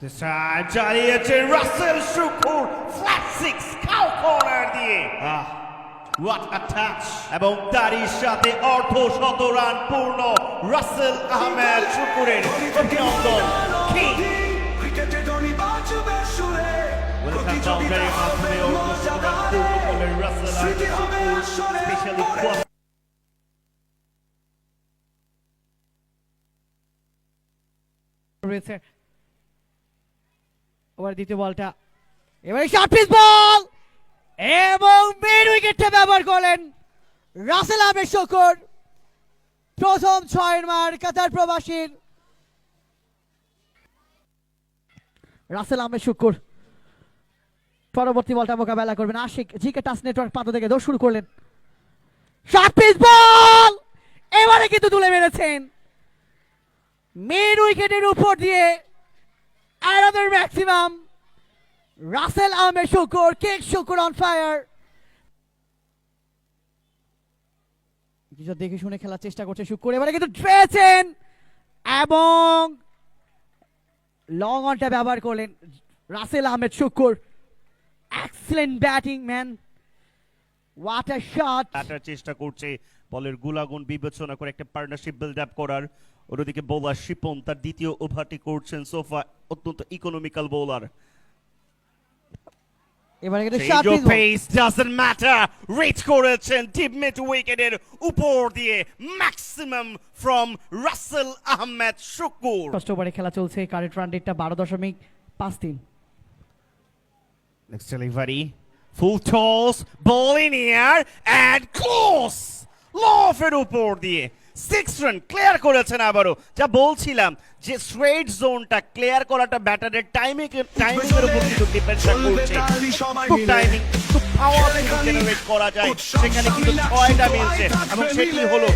This time চালিয়েছেন Rasel Shukur flat six cow corner দিয়ে ah what a touch এবং তারই সাথে অর্ধ শত রান পূর্ণ রাসেল আহমেদ শুকুরের অভিনন্দন ওয়েলকাম বাউন্ডারির মাধ্যমে অর্ধ শত রান পূর্ণ করলেন রাসেল আহমেদ শুকুর স্পেশালি রয়েছে ওভার দ্বিতীয় বলটা। এবারে শর্ট পিচ বল এবং মিড উইকেটটা ব্যবহার করলেন রাসেল আহমেদ শকর প্রথম ছয়ের মার কাতার প্রবাসীর। রাসেল আহমেদ শুকুর পরবর্তী বলটা মোকাবেলা করবেন। আশিক জিকে টাস নেটওয়ার্ক পাতা থেকে দৌড় শুরু করলেন। শর্ট পিচ বল এবারে কিন্তু তুলে মেরেছেন। মিড উইকেটের উপর দিয়ে another maximum. রাসেল আহমেদ শুকুর কেক শুকুর অন ফায়ার কিছু দেখে শুনে খেলার চেষ্টা করছে শুকুর এবারে কিন্তু পেয়েছেন এবং লং অনটা ব্যবহার করলেন Rasel Ahmed Shukur excellent batting man what a shot চেষ্টা করছে বলের গুলাগুন বিবেচনা করে একটা পার্টনারশিপ বিল্ড আপ করার। অন্যদিকে বোলার শিপন তার দ্বিতীয় ওভারটি করছেন সোফা অত্যন্ত ইকোনমিক্যাল বোলার এবারে কিন্তু. রিচ করেছেন ডিপ মিড উইকেটের উপর দিয়ে ম্যাক্সিমাম ফ্রম রাসেল আহমেদ শুকুর ষষ্ঠ ওভারে খেলা চলছে কারেন্ট রান রেটটা air and close. লফের উপর দিয়ে। সিক্স রান ক্লিয়ার করেছেন আবারও। যা বলছিলাম যে স্ট্রেট জোনটা ক্লিয়ার করাটা ব্যাটারের টাইমিং টাইমিং এর উপর কিন্তু ডিপেন্ড করছে। খুব টাইমিং খুব পাওয়ার জেনারেট করা যায়। সেখানে কিন্তু ছয়টা মিলছে এবং সেটি হলো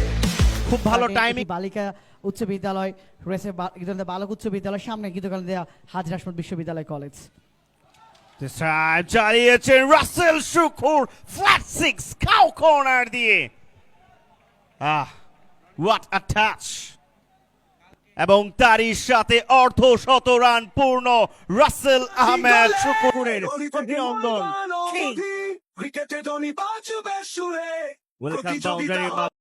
খুব ভালো টাইমিং বালিকা উচ্চ বিদ্যালয় রয়েছে বালক উচ্চ বিদ্যালয়। সামনে গীতকাল দেয়া হাজরা বিশ্ববিদ্যালয় কলেজ চালিয়েছেন Rasel Shukur flat six cow corner দিয়ে। আহ হোয়াট আ টাচ এবং তারই সাথে অর্ধ শত রান পূর্ণ রাসেল আহমেদ। শুকুরের অভিনন্দন